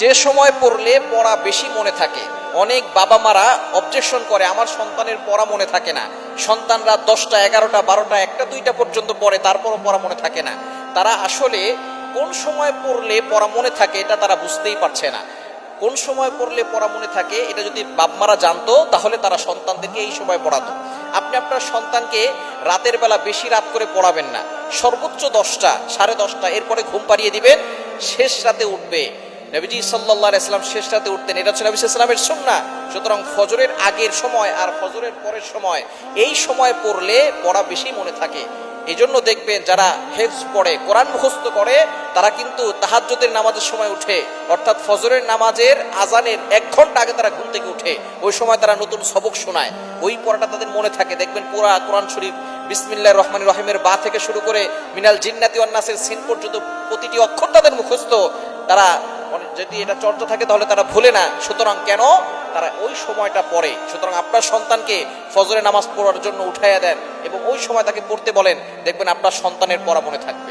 যে সময় পড়লে পড়া বেশি মনে থাকে। অনেক বাবা মারা অবজেকশন করে, আমার সন্তানের পড়া মনে থাকে না। সন্তানরা দশটা, এগারোটা, বারোটা, একটা, দুইটা পর্যন্ত পড়ে, তারপরও পড়া মনে থাকে না। তারা আসলে কোন সময় পড়লে পড়া মনে থাকে এটা তারা বুঝতেই পারছে না। কোন সময় পড়লে পড়া মনে থাকে এটা যদি বাপমারা জানতো, তাহলে তারা সন্তানদেরকে এই সময় পড়াতো। আপনি আপনার সন্তানকে রাতের বেলা বেশি রাত করে পড়াবেন না। সর্বোচ্চ দশটা, সাড়ে দশটা, এরপরে ঘুম পাড়িয়ে দিবেন, শেষ রাতে উঠবে। নবীজি সাল্লাহ ইসলাম শেষ রাতে উঠতেন। এটা হচ্ছে নবী ইসলামের সুন্না সুতরাং ফজরের আগের সময় আর ফজরের পরের সময়, এই সময় পড়লে পড়া বেশি মনে থাকে। এই জন্য দেখবেন যারা হেফজ পড়ে, কোরআন মুখস্থ করে, তারা কিন্তু তাহাজ্জুদের নামাজের সময় উঠে। অর্থাৎ ফজরের নামাজের আজানের এক ঘণ্টা আগে তারা ঘুম থেকে উঠে। ওই সময় তারা নতুন সবক শোনায়। ওই পড়াটা তাদের মনে থাকে। দেখবেন পুরা কোরআন শরীফ বিসমিল্লাহ রহমান রহিমের বা থেকে শুরু করে মিনাল জিন্নাতি অন্নাসের সিন পর্যন্ত প্রতিটি অক্ষর তাদের মুখস্থ। তারা যদি এটা চর্চা থাকে তাহলে তারা ভুলে না। সুতরাং কেন? তারা ওই সময়টা পড়ে সুতরাং আপনার সন্তানকে ফজরে নামাজ পড়ার জন্য উঠাইয়া দেন এবং ওই সময় তাকে পড়তে বলেন, দেখবেন আপনার সন্তানের পড়া মনে থাকবে।